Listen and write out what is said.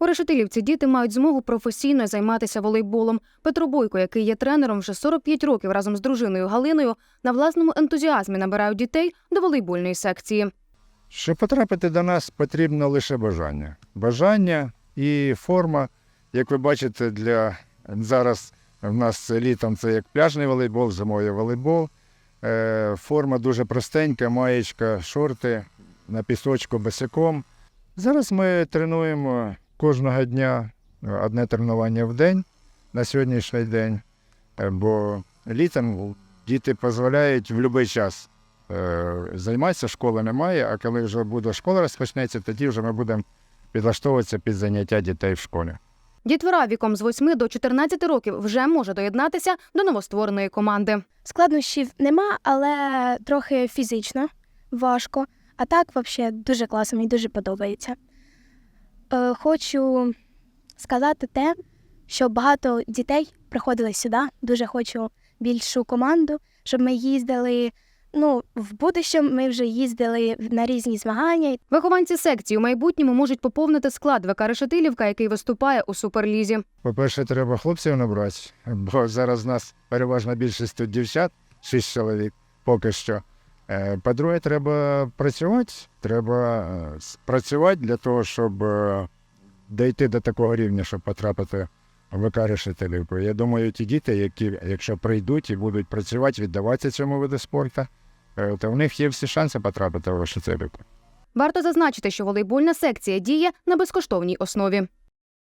У Решетилівці діти мають змогу професійно займатися волейболом. Петро Бойко, який є тренером вже 45 років разом з дружиною Галиною, на власному ентузіазмі набирають дітей до волейбольної секції. Щоб потрапити до нас, потрібно лише бажання. Бажання і форма, як ви бачите, для зараз в нас літом це як пляжний волейбол, зимою волейбол. Е, форма дуже простенька, маєчка, шорти на пісочку босиком. Зараз ми тренуємо кожного дня е, одне тренування в день на сьогоднішній день, Е, бо літом діти дозволяють в будь-який час е, займатися, школи немає, а коли вже буде школа розпочнеться, тоді вже ми будемо підлаштовуватися під заняття дітей в школі. Дітвора віком з 8 до 14 років вже може доєднатися до новоствореної команди. Складнощів нема, але трохи фізично важко. А так, взагалі, дуже класно, мені дуже подобається. Е, хочу сказати те, що багато дітей приходили сюди. Дуже хочу більшу команду, щоб ми їздили. Ну, в будущому ми вже їздили на різні змагання. Вихованці секції у майбутньому можуть поповнити склад ВК Решетилівка, який виступає у суперлізі. По-перше, треба хлопців набрати, бо зараз у нас переважна більшість тут дівчат, шість чоловік поки що. Е, По-друге, треба працювати. Треба е, працювати для того, щоб е, дійти до такого рівня, щоб потрапити в ВК решетилівку. Я думаю, ті діти, які, якщо прийдуть і будуть працювати, віддаватися цьому виду спорту, то в них є всі шанси потрапити в решетилівку. Варто зазначити, що волейбольна секція діє на безкоштовній основі.